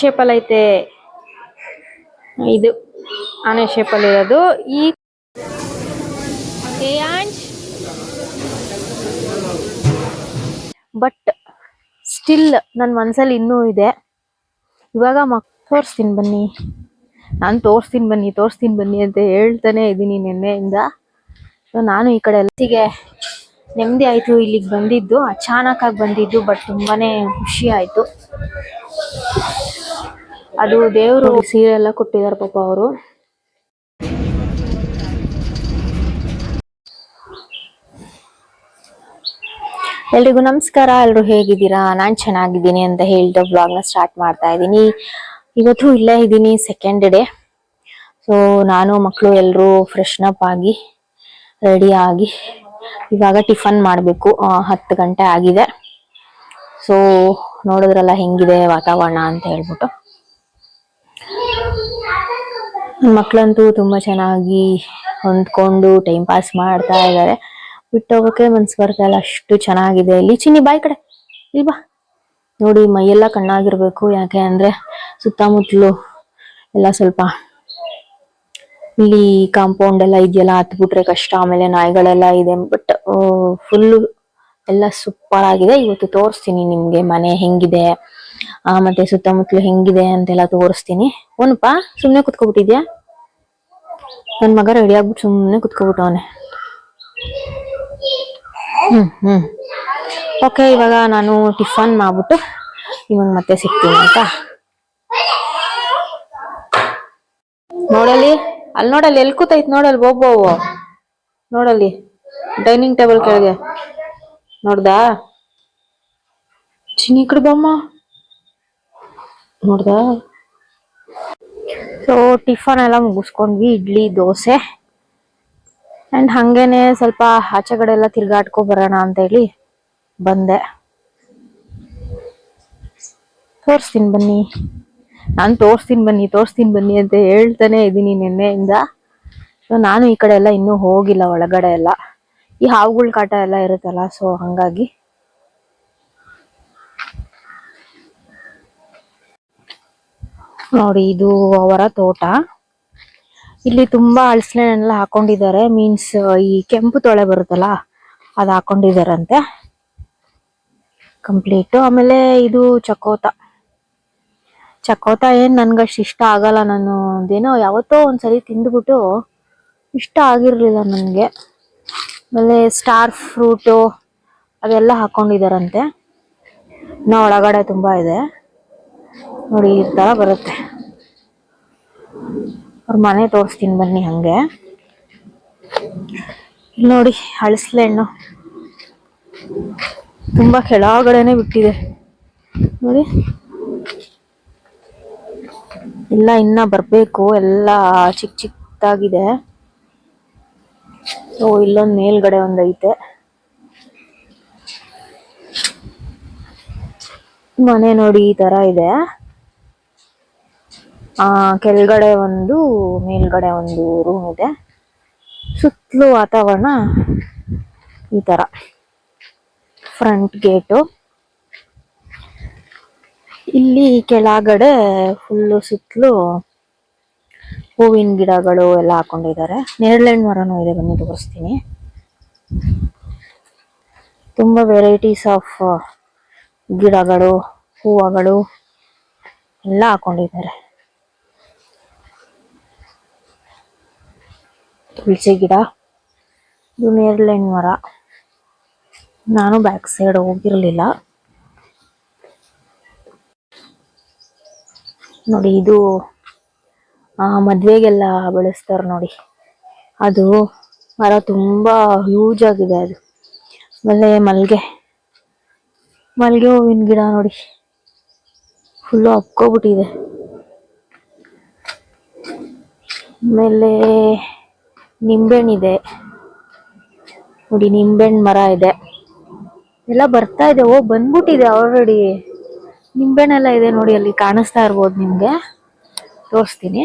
ಶೇಪಲ್ಲಿ ಐತೆ. ಇದು ಆನೆ ಶೇಪಲ್ಲಿ ಇರೋದು. ಈ ಬಟ್ ಸ್ಟಿಲ್ ನನ್ನ ಮನಸ್ಸಲ್ಲಿ ಇನ್ನೂ ಇದೆ. ಇವಾಗ ಮಕ್ ತೋರಿಸ್ತೀನಿ ಬನ್ನಿ. ನಾನು ತೋರಿಸ್ತೀನಿ ಬನ್ನಿ ತೋರಿಸ್ತೀನಿ ಬನ್ನಿ ಅಂತ ಹೇಳ್ತಾನೆ ಇದ್ದೀನಿ ನಿನ್ನೆಯಿಂದ. ಸೊ ನಾನು ಈ ಕಡೆ ಎಲ್ಲಿಗೆ ನೆಮ್ಮದಿ ಆಯಿತು ಇಲ್ಲಿಗೆ ಬಂದಿದ್ದು. ಅಚಾನಕ್ಕಾಗಿ ಬಂದಿದ್ದು ಬಟ್ ತುಂಬಾನೇ ಖುಷಿ ಆಯಿತು. ಅದು ದೇವರು ಸೀರೆ ಎಲ್ಲ ಕೊಟ್ಟಿದ್ದಾರೆ ಪಾಪ ಅವರು. ಎಲ್ರಿಗೂ ನಮಸ್ಕಾರ, ಎಲ್ರು ಹೇಗಿದ್ದೀರಾ? ನಾನ್ ಚೆನ್ನಾಗಿದ್ದೀನಿ ಅಂತ ಹೇಳ್ದ ಬ್ಲಾಗ್ನ ಸ್ಟಾರ್ಟ್ ಮಾಡ್ತಾ ಇದ್ದೀನಿ. ಇವತ್ತು ಇಲ್ಲೇ ಇದ್ದೀನಿ ಸೆಕೆಂಡ್ ಡೇ ಸೊ ನಾನು ಮಕ್ಕಳು ಎಲ್ಲರೂ ಫ್ರೆಶ್ನಪ್ ಆಗಿ ರೆಡಿ ಆಗಿ, ಇವಾಗ ಟಿಫನ್ ಮಾಡಬೇಕು. ಹತ್ತು ಗಂಟೆ ಆಗಿದೆ. ಸೊ ನೋಡಿದ್ರಲ್ಲ ಹೆಂಗಿದೆ ವಾತಾವರಣ ಅಂತ ಹೇಳ್ಬಿಟ್ಟು. ಮಕ್ಕಳಂತೂ ತುಂಬಾ ಚೆನ್ನಾಗಿ ಹೊಂದ್ಕೊಂಡು ಟೈಮ್ ಪಾಸ್ ಮಾಡ್ತಾ ಇದ್ದಾರೆ ಬಿಟ್ಟೋಗಕ್ಕೆ ಮನ್ಸು ಬರ್ತಾ ಇಲ್ಲ ಅಷ್ಟು ಚೆನ್ನಾಗಿದೆ. ಇಲ್ಲಿ ಚಿನ್ನಿ, ಬಾಯ್ ಕಡೆ. ಇಲ್ವಾ ನೋಡಿ ಮೈಯೆಲ್ಲ ಕಣ್ಣಾಗಿರ್ಬೇಕು. ಯಾಕೆ ಅಂದರೆ ಸುತ್ತಮುತ್ತಲು ಎಲ್ಲ ಸ್ವಲ್ಪ ಇಲ್ಲಿ ಕಾಂಪೌಂಡ್ ಎಲ್ಲ ಇದೆಯಲ್ಲ ಹತ್ಬಿಟ್ರೆ ಕಷ್ಟ. ಆಮೇಲೆ ನಾಯಿಗಳೆಲ್ಲ ಇದೆ. ಬಟ್ ಫುಲ್ಲು ಎಲ್ಲ ಸೂಪರ್ ಆಗಿದೆ. ಇವತ್ತು ತೋರಿಸ್ತೀನಿ ನಿಮಗೆ ಮನೆ ಹೆಂಗಿದೆ. ಆ, ಮತ್ತೆ ಸುತ್ತಮುತ್ತಲು ಹೆಂಗಿದೆ ಅಂತೆಲ್ಲ ತೋರಿಸ್ತೀನಿ. ಓನಪ್ಪ ಸುಮ್ನೆ ಕುತ್ಕೊಬಿಟ್ಟಿದ್ಯಾ? ನನ್ ಮಗ ರೆಡಿ ಆಗ್ಬಿಟ್ಟು ಸುಮ್ನೆ ಕುತ್ಕೊಬಿಟ್ಟವನೆ ಹ್ಮ್ ಹ್ಮ್. ಓಕೆ ಇವಾಗ ನಾನು ಟಿಫನ್ ಮಾಡ್ಬಿಟ್ಟು ಇವಾಗ ಮತ್ತೆ ಸಿಗ್ತೀನಿ ಅಂತ ನೋಡಲಿ ಅಲ್ಲಿ ನೋಡಲ್ಲಿ ಎಲ್ಲಿ ಕೂತೈತ್ ನೋಡಲ್ ಬೋಬೋವು ನೋಡಲ್ಲಿ ಡೈನಿಂಗ್ ಟೇಬಲ್ ಕೆಳಗೆ. ನೋಡ್ದಾ? ಚಿನ್ನಿ ಕಡೆ ನೋಡ್ದಾ? ಸೊ ಟಿಫನ್ ಎಲ್ಲ ಮುಗಿಸ್ಕೊಂಡ್ವಿ, ಇಡ್ಲಿ, ದೋಸೆ. ಅಂಡ್ ಹಂಗೇನೆ ಸ್ವಲ್ಪ ಆಚೆ ಕಡೆ ಎಲ್ಲ ತಿರ್ಗಾಡ್ಕೊ ಬರೋಣ ಅಂತ ಹೇಳಿ ಬಂದೆ. ತೋರಿಸ್ತೀನಿ ಬನ್ನಿ. ನಾನು ತೋರಿಸ್ತೀನಿ ಬನ್ನಿ ತೋರಿಸ್ತೀನಿ ಬನ್ನಿ ಅಂತ ಹೇಳ್ತಾನೆ ಇದ್ದೀನಿ ನಿನ್ನೆಯಿಂದ. ಸೊ ನಾನು ಈ ಕಡೆ ಎಲ್ಲ ಇನ್ನೂ ಹೋಗಿಲ್ಲ ಒಳಗಡೆ ಎಲ್ಲ. ಈ ಹಾವುಗಳ ಕಾಟ ಎಲ್ಲ ಇರುತ್ತಲ್ಲ ಸೊ ಹಂಗಾಗಿ ನೋಡಿ, ಇದು ಅವರ ತೋಟ. ಇಲ್ಲಿ ತುಂಬಾ ಹಣ್ಣೆಲ್ಲ ಹಾಕೊಂಡಿದ್ದಾರೆ. ಮೀನ್ಸ್ ಈ ಕೆಂಪು ತೊಳೆ ಬರುತ್ತಲ್ಲ, ಅದ್ ಹಾಕೊಂಡಿದಾರಂತೆ ಕಂಪ್ಲೀಟ್ ಆಮೇಲೆ ಇದು ಚಕೋತ. ಚಕೋತ ಏನ್ ನನ್ಗಷ್ಟು ಇಷ್ಟ ಆಗಲ್ಲ, ನಾನು ಏನೋ ಯಾವತ್ತೋ ಒಂದ್ಸರಿ ತಿಂದ್ಬಿಟ್ಟು ಇಷ್ಟ ಆಗಿರ್ಲಿಲ್ಲ ನನ್ಗೆ. ಆಮೇಲೆ ಸ್ಟಾರ್ ಫ್ರೂಟು ಅದೆಲ್ಲ ಹಾಕೊಂಡಿದಾರಂತೆ ಇನ್ನ ಒಳಗಡೆ ತುಂಬಾ ಇದೆ. ನೋಡಿ ಈ ತರ ಬರುತ್ತೆ. ಅವ್ರ ಮನೆ ತೋರಿಸ್ತೀನಿ ಬನ್ನಿ ಹಂಗೆ. ನೋಡಿ ಹಳಸಲೆ ಹಣ್ಣು. ತುಂಬಾ ಕೆಳಗಡೆನೆ ಬಿಟ್ಟಿದೆ. ನೋಡಿ. ಎಲ್ಲ ಇನ್ನ ಬರಬೇಕು, ಎಲ್ಲ ಚಿಕ್ಕ ಚಿಕ್ಕದಾಗಿದೆ ಓ, ಇಲ್ಲೊಂದು ಮೇಲ್ಗಡೆ ಒಂದೈತೆ. ಮನೆ ನೋಡಿ ಈ ತರ ಇದೆ. ಆ, ಕೆಳಗಡೆ ಒಂದು, ಮೇಲ್ಗಡೆ ಒಂದು ರೂಮ್ ಇದೆ. ಸುತ್ತಲೂ ವಾತಾವರಣ ಈ ತರ. ಫ್ರಂಟ್ ಗೇಟು ಇಲ್ಲಿ ಕೆಳಗಡೆ ಫುಲ್ಲು ಸುತ್ತಲೂ ಹೂವಿನ ಗಿಡಗಳು ಎಲ್ಲ ಹಾಕೊಂಡಿದ್ದಾರೆ. ನೇರಳೆಹಣ್ಣು ಮರನೂ ಇದೆ, ಬನ್ನಿ ತೋರಿಸ್ತೀನಿ. ತುಂಬಾ ವೆರೈಟೀಸ್ ಆಫ್ ಗಿಡಗಳು, ಹೂವಗಳು ಎಲ್ಲ ಹಾಕೊಂಡಿದ್ದಾರೆ. ತುಳಸಿ ಗಿಡ ಇದು ನೇರಳೆಹಣ್ಣು ಮರ. ನಾನು ಬ್ಯಾಕ್ ಸೈಡ್ ಹೋಗಿರಲಿಲ್ಲ. ನೋಡಿ, ಇದು ಮದ್ವೆಗೆಲ್ಲ ಬೆಳೆಸ್ತಾರೆ ನೋಡಿ. ಅದು ಮರ ತುಂಬಾ ಹ್ಯೂಜ್ ಆಗಿದೆ ಅದು. ಆಮೇಲೆ ಮಲ್ಗೆ. ಮಲ್ಗೆ ಹೂವಿನ ಗಿಡ ನೋಡಿ. ಫುಲ್ಲು ಹಬ್ಕೋಬಿಟ್ಟಿದೆ ಆಮೇಲೆ ನಿಂಬೆಹಣ್ಣಿದೆ. ನೋಡಿ ನಿಂಬೆಹಣ್ಣು ಮರ ಇದೆ. ಎಲ್ಲ ಬರ್ತಾ ಇದೆ. ಓ, ಬಂದ್ಬಿಟ್ಟಿದೆ ಆಲ್ರೆಡಿ ನಿಂಬೆಹಣ್ಣೆಲ್ಲ ಇದೆ ನೋಡಿ, ಅಲ್ಲಿ ಕಾಣಿಸ್ತಾ ಇರ್ಬೋದು ನಿಮ್ಗೆ. ತೋರಿಸ್ತೀನಿ.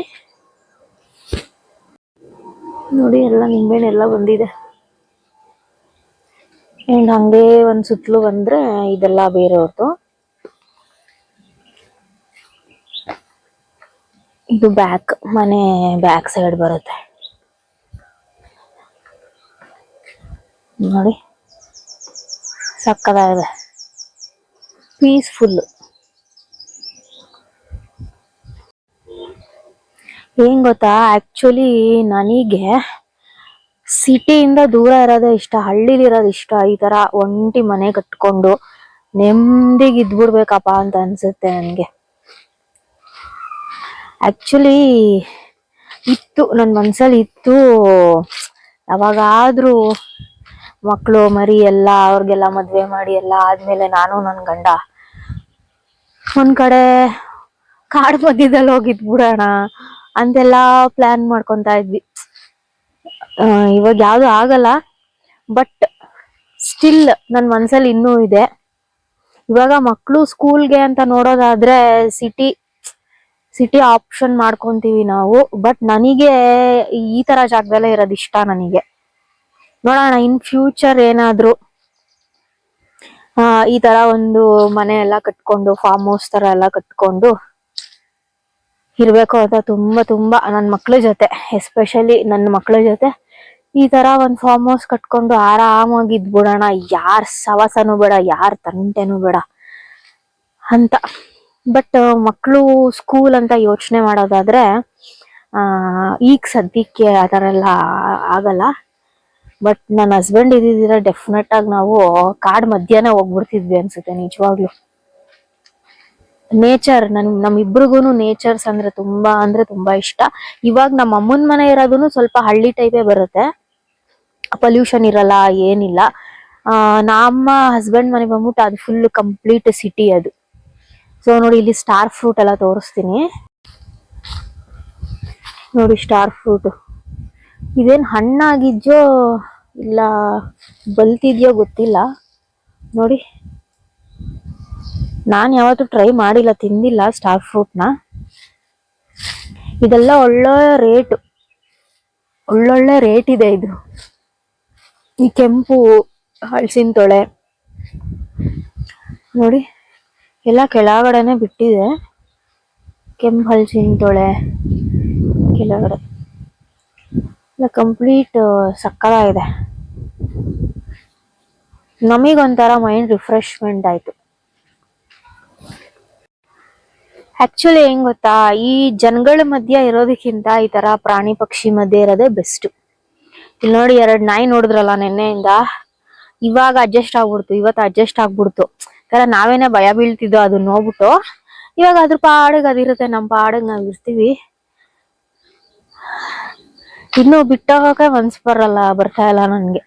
ನೋಡಿ, ಎಲ್ಲ ನಿಂಬೆಹಣ್ಣು ಎಲ್ಲ ಬಂದಿದೆ. ಅಂಡ್ ಹಂಗೆ ಒಂದ್ ಸುತ್ತಲೂ ಬಂದ್ರೆ ಇದೆಲ್ಲ ಬೇರೆಯವ್ರದ್ದು ಇದು ಬ್ಯಾಕ್ ಮನೆ ಬ್ಯಾಕ್ ಸೈಡ್ ಬರುತ್ತೆ. ನೋಡಿ. ಸಕ್ಕದಾಗಿದೆ. ಪೀಸ್ಫುಲ್. ಏನ್ ಗೊತ್ತಾ? ಆಕ್ಚುಲಿ ನನಗೆ ಸಿಟಿಯಿಂದ ದೂರ ಇರೋದೇ ಇಷ್ಟ, ಹಳ್ಳಿಲಿ ಇರೋದು ಇಷ್ಟ. ಈ ತರ ಒಂಟಿ ಮನೆ ಕಟ್ಕೊಂಡು ನೆಮ್ಮದಿಗೆ ಇದ್ಬಿಡ್ಬೇಕಪ್ಪ ಅಂತ ಅನ್ಸುತ್ತೆ ನನಗೆ. ಆಕ್ಚುಲಿ ಇತ್ತು ನನ್ನ ಮನಸ್ಸಲ್ಲಿ ಇತ್ತು. ಯಾವಾಗಾದ್ರೂ ಮಕ್ಕಳು ಮರಿ ಎಲ್ಲ, ಅವ್ರಿಗೆಲ್ಲ ಮದ್ವೆ ಮಾಡಿ ಎಲ್ಲ ಆದ್ಮೇಲೆ ನಾನು ನನ್ನ ಗಂಡ. ಒಂದ್ ಕಡೆ ಕಾಡು ಮಧ್ಯದಲ್ಲಿ ಹೋಗಿದ್ ಬಿಡೋಣ ಅಂತೆಲ್ಲ ಪ್ಲಾನ್ ಮಾಡ್ಕೊಂತ ಇದ್ವಿ. ಇವಾಗ ಯಾವ್ದು ಆಗಲ್ಲ ಬಟ್ ಸ್ಟಿಲ್ ನನ್ ಮನ್ಸಲ್ಲಿ ಇನ್ನೂ ಇದೆ. ಇವಾಗ ಮಕ್ಕಳು ಸ್ಕೂಲ್ಗೆ ಅಂತ ನೋಡೋದಾದ್ರೆ ಸಿಟಿ ಸಿಟಿ ಆಪ್ಷನ್ ಮಾಡ್ಕೊಂತೀವಿ ನಾವು ಬಟ್ ನನಗೆ ಈ ತರ ಜಾಗದಲ್ಲೇ ಇರೋದು ಇಷ್ಟ ನನಗೆ. ನೋಡೋಣ, ಇನ್ ಫ್ಯೂಚರ್ ಏನಾದ್ರು. ಈ ತರ ಒಂದು ಮನೆ ಎಲ್ಲ ಕಟ್ಕೊಂಡು ಫಾರ್ಮ್ ಹೌಸ್ ತರ ಎಲ್ಲ ಕಟ್ಕೊಂಡು ಇರ್ಬೇಕು ಅಂತ ತುಂಬಾ ತುಂಬಾ ನನ್ನ ಮಕ್ಳ ಜೊತೆ ಎಸ್ಪೆಷಲಿ ನನ್ನ ಮಕ್ಳ ಜೊತೆ. ಈ ತರ ಒಂದ್ ಫಾರ್ಮ್ ಹೌಸ್ ಕಟ್ಕೊಂಡು ಆರಾಮಾಗಿ ಇದ್ಬಿಡೋಣ ಯಾರ್ ಸವಾಸನೂ ಬೇಡ, ಯಾರ್ ತಂಟೆನೂ ಬೇಡ ಅಂತ. ಬಟ್ ಮಕ್ಕಳು ಸ್ಕೂಲ್ ಅಂತ ಯೋಚನೆ ಮಾಡೋದಾದ್ರೆ ಈಗ ಸದ್ಯಕ್ಕೆ ಆ ಎಲ್ಲ ಆಗಲ್ಲ. ಬಟ್ ನನ್ನ ಹಸ್ಬೆಂಡ್ ಇದ್ದಿದ್ದೀರ ಡೆಫಿನೆಟ್ ಆಗಿ ನಾವು ಕಾಡ್ ಮಧ್ಯಾಹ್ನ ಹೋಗ್ಬಿಡ್ತಿದ್ವಿ ಅನ್ಸುತ್ತೆ ನಿಜವಾಗ್ಲು. ನೇಚರ್ ನನ್, ನಮ್ಮಿಬ್ರಿಗೂನು ನೇಚರ್ಸ್ ಅಂದ್ರೆ ತುಂಬಾ ಅಂದ್ರೆ ತುಂಬಾ ಇಷ್ಟ. ಇವಾಗ ನಮ್ಮ ಅಮ್ಮನ ಮನೆ ಇರೋದು ಸ್ವಲ್ಪ ಹಳ್ಳಿ ಟೈಪೇ ಬರುತ್ತೆ. ಪೊಲ್ಯೂಷನ್ ಇರಲ್ಲ, ಏನಿಲ್ಲ. ನಮ್ಮ ಹಸ್ಬೆಂಡ್ ಮನೆ ಬಂದ್ಬಿಟ್ಟು ಅದು ಫುಲ್ ಕಂಪ್ಲೀಟ್ ಸಿಟಿ ಅದು. ಸೊ ನೋಡಿ ಇಲ್ಲಿ ಸ್ಟಾರ್ ಫ್ರೂಟ್ ಎಲ್ಲ ತೋರಿಸ್ತೀನಿ. ನೋಡಿ ಸ್ಟಾರ್ ಫ್ರೂಟ್ ಇದೇನ್ ಹಣ್ಣಾಗಿದ್ಯೋ ಇಲ್ಲ ಬಲ್ತಿದ್ಯೋ ಗೊತ್ತಿಲ್ಲ. ನೋಡಿ. ನಾನು ಯಾವತ್ತೂ ಟ್ರೈ ಮಾಡಿಲ್ಲ, ತಿಂದಿಲ್ಲ ಸ್ಟಾರ್ ಫ್ರೂಟ್ನ ಇದೆಲ್ಲ ಒಳ್ಳೆ ರೇಟ್ ಒಳ್ಳೊಳ್ಳೆ ರೇಟ್ ಇದೆ ಇದು. ಈ ಕೆಂಪು, ಹಳಸಿನ ತೊಳೆ. ನೋಡಿ, ಎಲ್ಲ ಕೆಳಗಡೆನೆ ಬಿಟ್ಟಿದೆ. ಕೆಂಪು ಹಲಸಿನ ತೊಳೆ. ಕೆಳಗಡೆ. ಎಲ್ಲ ಕಂಪ್ಲೀಟ್ ಸಕ್ಕದಾಗಿದೆ ನಮಗೊಂಥರ ಮೈಂಡ್ ರಿಫ್ರೆಶ್ಮೆಂಟ್ ಆಯ್ತು. ಆಕ್ಚುಲಿ ಹೆಂಗ್ ಗೊತ್ತಾ, ಈ ಜನಗಳ ಮಧ್ಯ ಇರೋದಕ್ಕಿಂತ ಈ ತರ ಪ್ರಾಣಿ ಪಕ್ಷಿ ಮಧ್ಯೆ ಇರೋದೇ ಬೆಸ್ಟ್ ಇಲ್ಲಿ ನೋಡಿ, ಎರಡು ನಾಯಿ ನೋಡಿದ್ರಲ್ಲ ನಿನ್ನೆಯಿಂದ, ಇವಾಗ ಅಡ್ಜಸ್ಟ್ ಆಗ್ಬಿಡ್ತು, ಇವತ್ತು ಅಡ್ಜಸ್ಟ್ ಆಗ್ಬಿಡ್ತು. ಯಾಕಂದ್ರೆ ನಾವೇನೇ ಭಯ ಬೀಳ್ತಿದ್ದೋ ಅದನ್ನ ನೋಡ್ಬಿಟ್ಟು, ಇವಾಗ ಅದ್ರ ಪಾಡಿಗೆ ಅದಿರುತ್ತೆ ನಮ್ಮ ಪಾಡಿಗೆ ನಾವ್ ಇರ್ತೀವಿ. ಇನ್ನು ಬಿಟ್ಟೋಗಕ್ಕೆ ಮನ್ಸ್ ಬರಲ್ಲ ಬರ್ತಾ ಇಲ್ಲ ನನ್ಗೆ.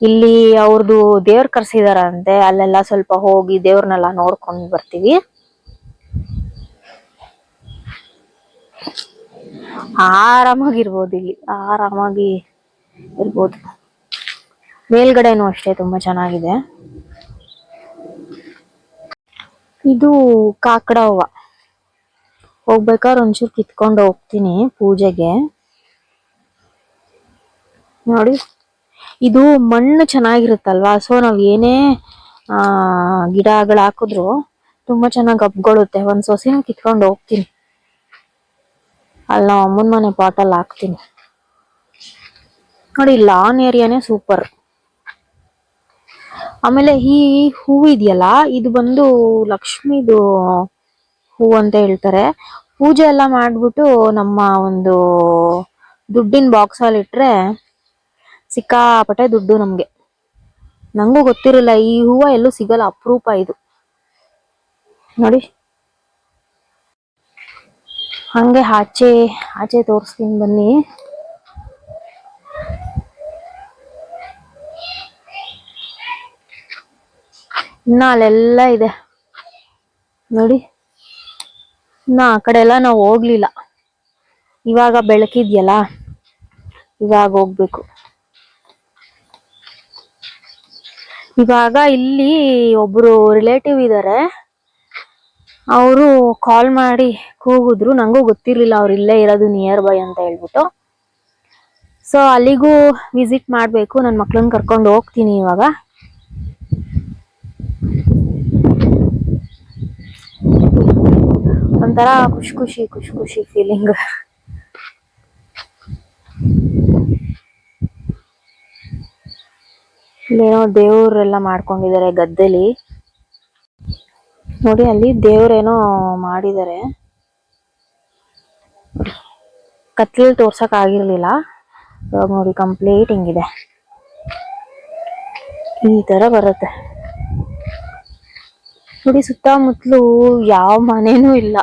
ಇಲ್ಲಿ ಅವ್ರದ್ದು ದೇವ್ರ ಕರ್ಸಿದಾರಂತೆ, ಅಲ್ಲೆಲ್ಲ ಸ್ವಲ್ಪ ಹೋಗಿ ದೇವ್ರನ್ನೆಲ್ಲ ನೋಡ್ಕೊಂಡು ಬರ್ತೀವಿ. ಆರಾಮಾಗಿರ್ಬೋದು ಇಲ್ಲಿ, ಆರಾಮಾಗಿ ಇರ್ಬೋದು. ಮೇಲ್ಗಡೆನೂ ಅಷ್ಟೇ ತುಂಬಾ ಚೆನ್ನಾಗಿದೆ. ಇದು ಕಾಕಡ ಹೂವ. ಹೋಗ್ಬೇಕಾದ್ರೆ ಒಂಚೂರು ಕಿತ್ಕೊಂಡು ಹೋಗ್ತೀನಿ ಪೂಜೆಗೆ. ನೋಡಿ. ಇದು ಮಣ್ಣು ಚೆನ್ನಾಗಿರುತ್ತಲ್ವಾ? ಸೊ ನಾವು ಏನೇ ಗಿಡಗಳು ಹಾಕಿದ್ರು ತುಂಬಾ ಚೆನ್ನಾಗಿ ಹಬ್ಗೊಳುತ್ತೆ ಒಂದ್ ಸೊಸೆನ ಕಿತ್ಕೊಂಡು ಹೋಗ್ತೀನಿ. ಅಲ್ಲಿ ನಾವು ಅಮ್ಮನ ಮನೆ ಪಾಟಲ್ಲಿ ಹಾಕ್ತೀನಿ. ನೋಡಿ ಲಾನ್ ಏರಿಯಾನೇ ಸೂಪರ್ ಆಮೇಲೆ ಈ ಹೂವು ಇದೆಯಲ್ಲ, ಇದು ಬಂದು ಲಕ್ಷ್ಮಿದು ಹೂ ಅಂತ ಹೇಳ್ತಾರೆ. ಪೂಜೆ ಎಲ್ಲ ಮಾಡ್ಬಿಟ್ಟು ನಮ್ಮ ಒಂದು ದುಡ್ಡಿನ ಬಾಕ್ಸಲ್ಲಿ ಇಟ್ರೆ ಸಿಕ್ಕಾಪಟ್ಟೆ ದುಡ್ಡು ನಮ್ಗೆ. ನಂಗೂ ಗೊತ್ತಿರಲಿಲ್ಲ ಈ ಹೂವ ಎಲ್ಲೂ ಸಿಗಲ್ಲ, ಅಪರೂಪ ಇದು. ನೋಡಿ. ಹಂಗೆ ಆಚೆ ಆಚೆ ತೋರಿಸ್ತೀನಿ ಬನ್ನಿ. ಇನ್ನ ಅಲ್ಲೆಲ್ಲ ಇದೆ. ನೋಡಿ. ಇನ್ನ ಆ ಕಡೆ ಎಲ್ಲ ನಾವು ಹೋಗ್ಲಿಲ್ಲ. ಇವಾಗ ಬೆಳಕಿದ್ಯಲ್ಲ, ಇವಾಗ ಹೋಗ್ಬೇಕು. ಇವಾಗ ಇಲ್ಲಿ ಒಬ್ರು ರಿಲೇಟಿವ್ ಇದ್ದಾರೆ ಅವರು ಕಾಲ್ ಮಾಡಿ ಕೂಗಿದ್ರು. ನನಗೂ ಗೊತ್ತಿರಲಿಲ್ಲ ಅವ್ರು ಇಲ್ಲೇ ಇರೋದು ನಿಯರ್ ಬೈ ಅಂತ ಹೇಳ್ಬಿಟ್ಟು. ಸೊ ಅಲ್ಲಿಗೂ ವಿಸಿಟ್ ಮಾಡಬೇಕು. ನನ್ನ ಮಕ್ಳನ್ನ ಕರ್ಕೊಂಡು ಹೋಗ್ತೀನಿ ಇವಾಗ. ಒಂಥರ ಖುಷಿ ಖುಷಿ ಖುಷಿ ಖುಷಿ ಫೀಲಿಂಗ್ ಇಲ್ಲೇನೋ ದೇವ್ರೆಲ್ಲ ಮಾಡ್ಕೊಂಡಿದ್ದಾರೆ ಗದ್ದೆಲಿ. ನೋಡಿ, ಅಲ್ಲಿ ದೇವ್ರೇನೋ ಮಾಡಿದ್ದಾರೆ. ಕತ್ಲಲ್ಲಿ ತೋರ್ಸಕ್ ಆಗಿರ್ಲಿಲ್ಲ. ಇವಾಗ ನೋಡಿ ಕಂಪ್ಲೀಟ್ ಹಿಂಗಿದೆ ಈ ತರ ಬರುತ್ತೆ. ನೋಡಿ, ಸುತ್ತಮುತ್ತಲು ಯಾವ ಮನೇನೂ ಇಲ್ಲ.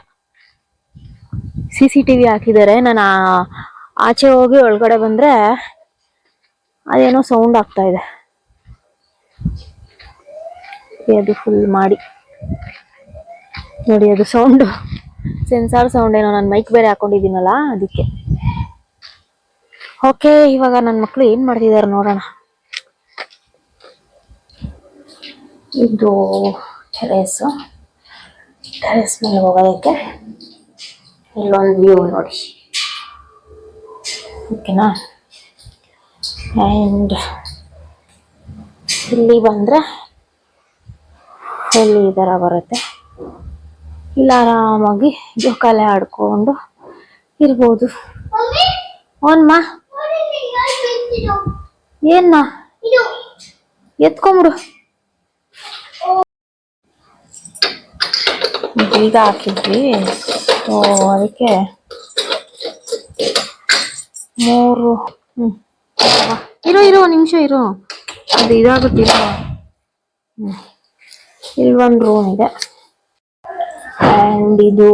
ಸಿ ಸಿ ಟಿವಿ ಹಾಕಿದ್ದಾರೆ. ನಾನು ಆಚೆ ಹೋಗಿ ಒಳಗಡೆ ಬಂದ್ರೆ ಅದೇನೋ ಸೌಂಡ್ ಆಗ್ತಾ ಇದೆ. ಅದು ಫುಲ್ ಮಾಡಿ. ನೋಡಿ ಅದು ಸೌಂಡ್ ಸೆನ್ಸಾರ್ ಸೌಂಡ್ ಏನೋ ನಾನು ಮೈಕ್ ಬೇರೆ ಹಾಕೊಂಡಿದ್ದೀನಲ್ಲ, ಅದಕ್ಕೆ. ಓಕೆ ಇವಾಗ ನನ್ನ ಮಕ್ಕಳು ಏನು ಮಾಡ್ತಿದ್ದಾರೆ ನೋಡೋಣ. ಇದು ಟೆರೇಸ್ ಟೆರೇಸ್ ಮೇಲೆ ಹೋಗೋದಕ್ಕೆ ಇಲ್ಲೊಂದು ವ್ಯೂ ನೋಡಿ. ಓಕೆನಾ ಆ್ಯಂಡ್ ಇಲ್ಲಿ ಬಂದರೆ ಇಲ್ಲಿ ಈ ಥರ ಬರುತ್ತೆ? ಇಲ್ಲ, ಆರಾಮಾಗಿ ಜೋಕಾಲೆ ಆಡ್ಕೊಂಡು ಇರ್ಬೋದು. ಅವನ್ಮ ಏನ ಎತ್ಕೊಂಬಿಡು. ಬೀಗ ಹಾಕಿದ್ವಿ. ಓ ಅದಕ್ಕೆ ಮೂರು, ಹ್ಮ್. ಇರೋ ಇರೋ ನಿಮಿಷ ಇರೋ. ಅದು ಇದಾಗುತ್ತಿಲ್ಲ. ಹ್ಮ್. ಇಲ್ಲಿ ಒಂದು ರೂಮ್ ಇದೆ. ಆ್ಯಂಡ್ ಇದು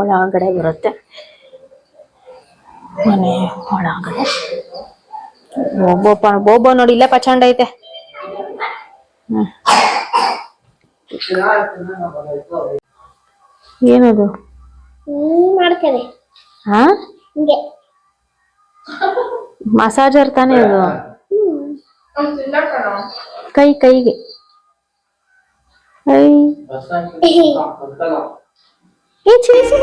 ಒಳಗಡೆ ಬರುತ್ತೆ. ಮನೆ ಒಳಗಡೆ. ಒಬ್ಬೊಬ್ಬ ಬೋಬೋ ನೋಡಿ ಇಲ್ಲೇ ಪಚಂಡ ಐತೆ. ಏನದು? ಹಾ? ಮಸಾಜ್ ಮಸಾಜರ್ ತಾನೇ ಅದು ಕೈ ಕೈಗೆ. హాయ్. ఏ చేసి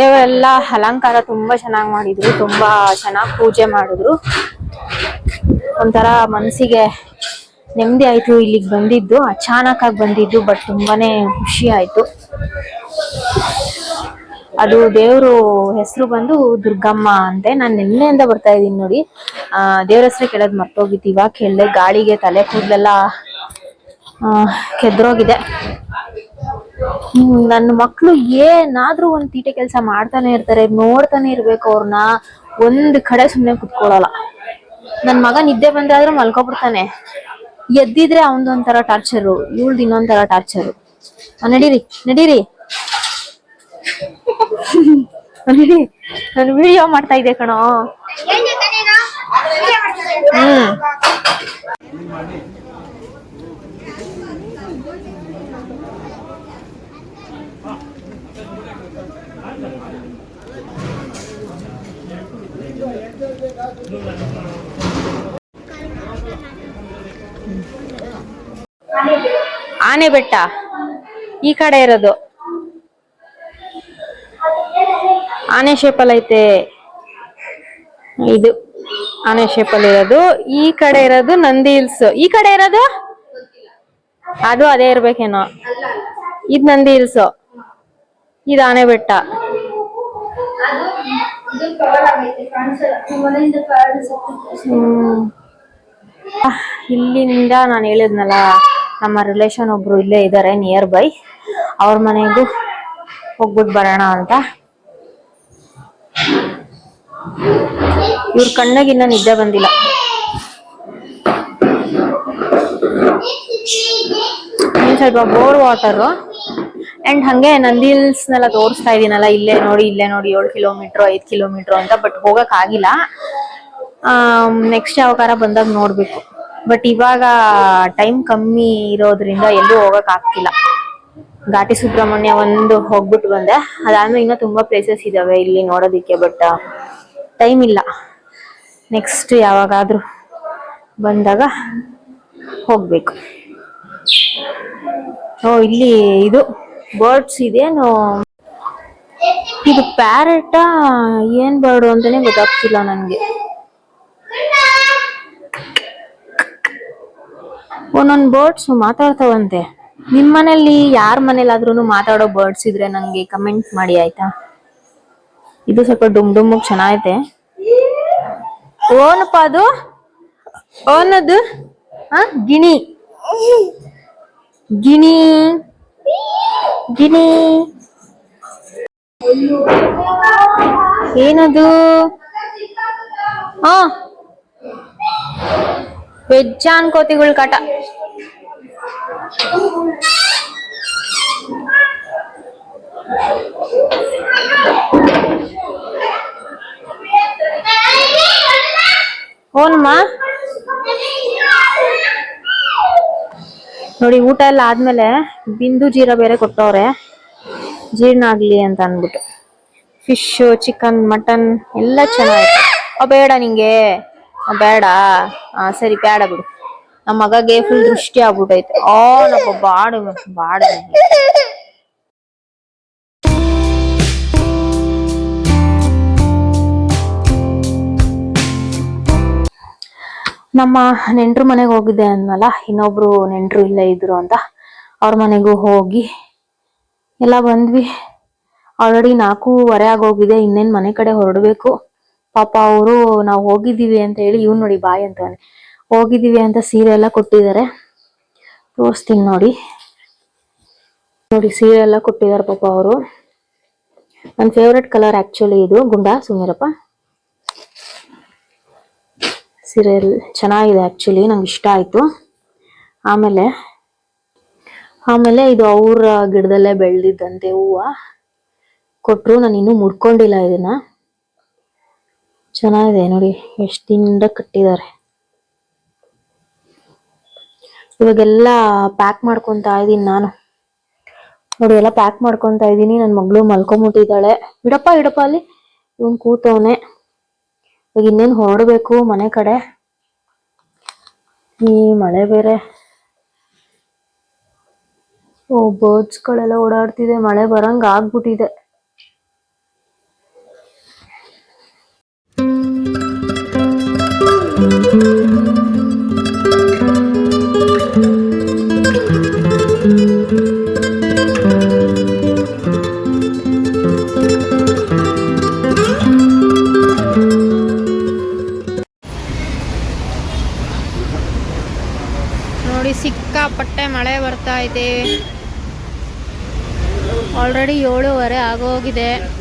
ದೇವರೆಲ್ಲ ಅಲಂಕಾರ ತುಂಬಾ ಚೆನ್ನಾಗಿ ಮಾಡಿದ್ರು, ತುಂಬಾ ಚೆನ್ನಾಗಿ ಪೂಜೆ ಮಾಡಿದ್ರು. ಒಂಥರ ಮನಸ್ಸಿಗೆ ನೆಮ್ಮದಿ ಆಯ್ತು ಇಲ್ಲಿಗೆ ಬಂದಿದ್ದು ಅಚಾನಕ್ ಆಗಿ ಬಂದಿದ್ದು ಬಟ್ ತುಂಬಾನೇ ಖುಷಿ ಆಯ್ತು. ಅದು ದೇವರು ಹೆಸರು ಬಂದು ದುರ್ಗಮ್ಮ ಅಂತೆ. ನಾನು ನಿನ್ನೆಯಿಂದ ಬರ್ತಾ ಇದ್ದೀನಿ ನೋಡಿ. ಆ, ದೇವ್ರ ಹೆಸರು ಕೇಳೋದ್ ಮರ್ತೋಗಿತ್ತು. ಇವಾಗ ಕೇಳಿದೆ ಗಾಳಿಗೆ ತಲೆ ಕೂದಲೆಲ್ಲ ಕೆದ್ರೋಗಿದೆ. ನನ್ನ ಮಕ್ಕಳು ಏನಾದ್ರೂ ಒಂದ್ ತೀಟೆ ಕೆಲಸ ಮಾಡ್ತಾನೆ ಇರ್ತಾರೆ ನೋಡ್ತಾನೆ ಇರ್ಬೇಕು ಅವ್ರನ್ನ ಒಂದ್ ಕಡೆ ಸುಮ್ನೆ ಕುತ್ಕೊಳ್ಳಲ್ಲ. ನನ್ ಮಗ ನಿದ್ದೆ ಬಂದ್ರೆ ಆದ್ರೂ ಮಲ್ಕೊಬಿಡ್ತಾನೆ. ಎದ್ದಿದ್ರೆ ಅವನದೊಂಥರ ಟಾರ್ಚರು ಇವಳ್ದು ಇನ್ನೊಂಥರ ಟಾರ್ಚರು. ನಡೀರಿ ನಡೀರಿ. ನಡೀರಿ. ನಾನು ವಿಡಿಯೋ ಮಾಡ್ತಾ ಇದ್ದೆ ಕಣೋ. ಹ್ಮ್. ಆನೆ ಬೆಟ್ಟ ಈ ಕಡೆ ಇರೋದು. ಆನೆ ಶೇಪಲ್ ಐತೆ. ಇದು ಆನೆ ಶೇಪಲ್ ಇರೋದು. ಈ ಕಡೆ ಇರೋದು ನಂದಿ ಹಿಲ್ಸ್. ಈ ಕಡೆ ಇರೋದು? ಅದು ಅದೇ ಇರ್ಬೇಕೇನೋ. ಇದು ನಂದಿ ಹಿಲ್ಸ್. ಇದು ಆನೆ ಬೆಟ್ಟ ಅದು ಇದು ಕವರ್ ಆಗೈತೆ ಕಾಣಿಸಲ್ಲ ನಮ್ಮ ಮನೆಯಿಂದ ಕಾಣಿಸುತ್ತೆ ಹ್ಮ್ ಆಹ್, ಇಲ್ಲಿಂದ ನಾನು ಹೇಳಿದ್ನಲ್ಲ, ನಮ್ಮ ರಿಲೇಶನ್ ಒಬ್ರು ಇಲ್ಲೇ ಇದ್ದಾರೆ ನಿಯರ್ ಬೈ ಅವ್ರ ಮನೆಗೂ ಹೋಗ್ಬಿಟ್ಟು ಬರೋಣ ಅಂತ. ಇವ್ರ ಕಣ್ಣಿಗೆ ಇನ್ನ ನಿದ್ದೆ ಬಂದಿಲ್ಲ. ಸ್ವಲ್ಪ ಬೋರ್ ವಾಟರು ಅಂಡ್ ಹಂಗೆ ನಂದಿ ಹಿಲ್ಸ್ನೆಲ್ಲ ತೋರಿಸ್ತಾ ಇದೀನಲ್ಲ, ಇಲ್ಲೇ ನೋಡಿ ಇಲ್ಲೇ ನೋಡಿ, ಏಳು ಕಿಲೋಮೀಟರ್, ಐದು ಕಿಲೋಮೀಟರ್ ಅಂತ ಬಟ್ ಹೋಗಕ್ ಆಗಿಲ್ಲ ನೆಕ್ಸ್ಟ್ ಯಾವಾಗ ಬಂದಾಗ ನೋಡ್ಬೇಕು. ಬಟ್ ಇವಾಗ ಟೈಮ್ ಕಮ್ಮಿ ಇರೋದ್ರಿಂದ ಎಲ್ಲೂ ಹೋಗಕ್ ಆಗ್ತಿಲ್ಲ ಘಾಟಿ ಸುಬ್ರಹ್ಮಣ್ಯ ಒಂದು ಹೋಗ್ಬಿಟ್ಟು ಬಂದೆ. ಅದಾದ್ಮೇಲೆ ಇನ್ನೂ ತುಂಬಾ ಪ್ಲೇಸಸ್ ಇದಾವೆ ಇಲ್ಲಿ ನೋಡೋದಿಕ್ಕೆ ಬಟ್ ಟೈಮ್ ಇಲ್ಲ. ನೆಕ್ಸ್ಟ್ ಯಾವಾಗಾದ್ರೂ ಬಂದಾಗ ಹೋಗ್ಬೇಕು. ಓ, ಇಲ್ಲಿ ಇದು. ಬರ್ಡ್ಸ್ ಇದೇನು ಇದು ಪ್ಯಾರೆಟ ಏನ್ ಬರ್ಡು ಅಂತಾನೆ ಗೊತ್ತಾಗ್ತಿಲ್ಲ ನನ್ಗೆ. ಒಂದೊಂದ್ ಬರ್ಡ್ಸ್ ಮಾತಾಡ್ತಾವಂತೆ. ನಿಮ್ ಮನೇಲಿ ಯಾರ ಮನೇಲಾದ್ರೂ ಮಾತಾಡೋ ಬರ್ಡ್ಸ್ ಇದ್ರೆ ನನ್ಗೆ ಕಮೆಂಟ್ ಮಾಡಿ, ಆಯ್ತಾ? ಇದು ಸ್ವಲ್ಪ ಡುಮ್ ಡುಮ್ ಚೆನ್ನಾಗೈತೆ. ಓನಪ್ಪ ಅದು? ಓನದು ಗಿಣಿ. ಗಿಣಿ. ಗಿಣಿ ಏನದು ಹಾ ವೆಜ್ಜಾನ್ ಕೋತಿಗಳ ಕಾಟ ಓನಮ್ಮ ನೋಡಿ, ಊಟ ಎಲ್ಲ ಆದ್ಮೇಲೆ ಬಿಂದು ಜೀರಾ ಬೇರೆ ಕೊಟ್ಟವ್ರೆ. ಜೀರ್ಣ ಆಗ್ಲಿ ಅಂತ ಅನ್ಬಿಟ್ಟು ಫಿಶ್ ಚಿಕನ್ ಮಟನ್ ಎಲ್ಲ ಚೆನ್ನಾಗಿತ್ತು ಬೇಡ ನಿಂಗೆ. ಬೇಡ. ಸರಿ, ಬೇಡ ಬಿಡು. ನಮ್ಮ ಮಗಗೆ ಫುಲ್ ದೃಷ್ಟಿ ಆಗ್ಬಿಟ್ಟೈತೆ ಆ ನಪ್ಪ ಬಾಡ ಬಾಡ. ನಮ್ಮ ನೆಂಟ್ರು ಮನೆಗೆ ಹೋಗಿದ್ದೆ ಅನ್ನಲ್ಲ ಇನ್ನೊಬ್ರು ನೆಂಟ್ರು ಇಲ್ಲೇ ಇದ್ರು ಅಂತ. ಅವ್ರ ಮನೆಗೂ ಹೋಗಿ ಎಲ್ಲ ಬಂದ್ವಿ. ಆಲ್ರೆಡಿ ನಾಲ್ಕೂವರೆ ಆಗೋಗಿದೆ, ಇನ್ನೇನು ಮನೆ ಕಡೆ ಹೊರಡ್ಬೇಕು. ಪಾಪ ಅವರು, ನಾವು ಹೋಗಿದ್ದೀವಿ ಅಂತ ಹೇಳಿ ಇವ್ ನೋಡಿ ಬಾಯ್ ಅಂತ ಹೋಗಿದ್ದೀವಿ ಅಂತ ಸೀರೆ ಎಲ್ಲ ಕೊಟ್ಟಿದ್ದಾರೆ. ತೋರಿಸ್ತೀನಿ ನೋಡಿ. ನೋಡಿ, ಸೀರೆ ಎಲ್ಲ ಕೊಟ್ಟಿದ್ದಾರೆ ಪಾಪ ಅವರು. ನನ್ನ ಫೇವ್ರೆಟ್ ಕಲರ್ ಆಕ್ಚುಲಿ ಇದು, ಗುಂಡ ಸುಮ್ಮರಪ್ಪ ಸೀರಿಯಲ್ ಚೆನ್ನಾಗಿದೆ ಆ್ಯಕ್ಚುಲಿ ನಂಗೆ ಇಷ್ಟ ಆಯ್ತು. ಆಮೇಲೆ ಆಮೇಲೆ ಇದು ಅವ್ರ ಗಿಡದಲ್ಲೇ ಬೆಳೆದಿದ್ದಂತೆ ಹೂವು. ಕೊಟ್ಟರು ನಾನು ಇನ್ನೂ ಮುಡ್ಕೊಂಡಿಲ್ಲ ಇದನ್ನ. ಚೆನ್ನಾಗಿದೆ, ನೋಡಿ, ಎಷ್ಟು ದಿನದ ಕಟ್ಟಿದ್ದಾರೆ. ಇವಾಗೆಲ್ಲ ಪ್ಯಾಕ್ ಮಾಡ್ಕೊತಾ ಇದ್ದೀನಿ ನಾನು. ನೋಡಿ, ಎಲ್ಲ ಪ್ಯಾಕ್ ಮಾಡ್ಕೊತಾ ಇದ್ದೀನಿ ನನ್ನ ಮಗಳು ಮಲ್ಕೊಂಬಿಟ್ಟಿದ್ದಾಳೆ. ಇಡಪ್ಪ ಇಡಪ್ಪ ಅಲ್ಲಿ. ಇವನು ಕೂತವನೆ. ಇವಾಗ ಇನ್ನೇನ್ ಹೊರಡಬೇಕು ಮನೆ ಕಡೆ? ಈ ಮಳೆ ಬೇರೆ. ಓ ಬರ್ಡ್ಸ್ಗಳೆಲ್ಲ ಓಡಾಡ್ತಿದೆ ಮಳೆ ಬರಂಗ್ ಆಗ್ಬಿಟ್ಟಿದೆ. ಬರ್ತಾ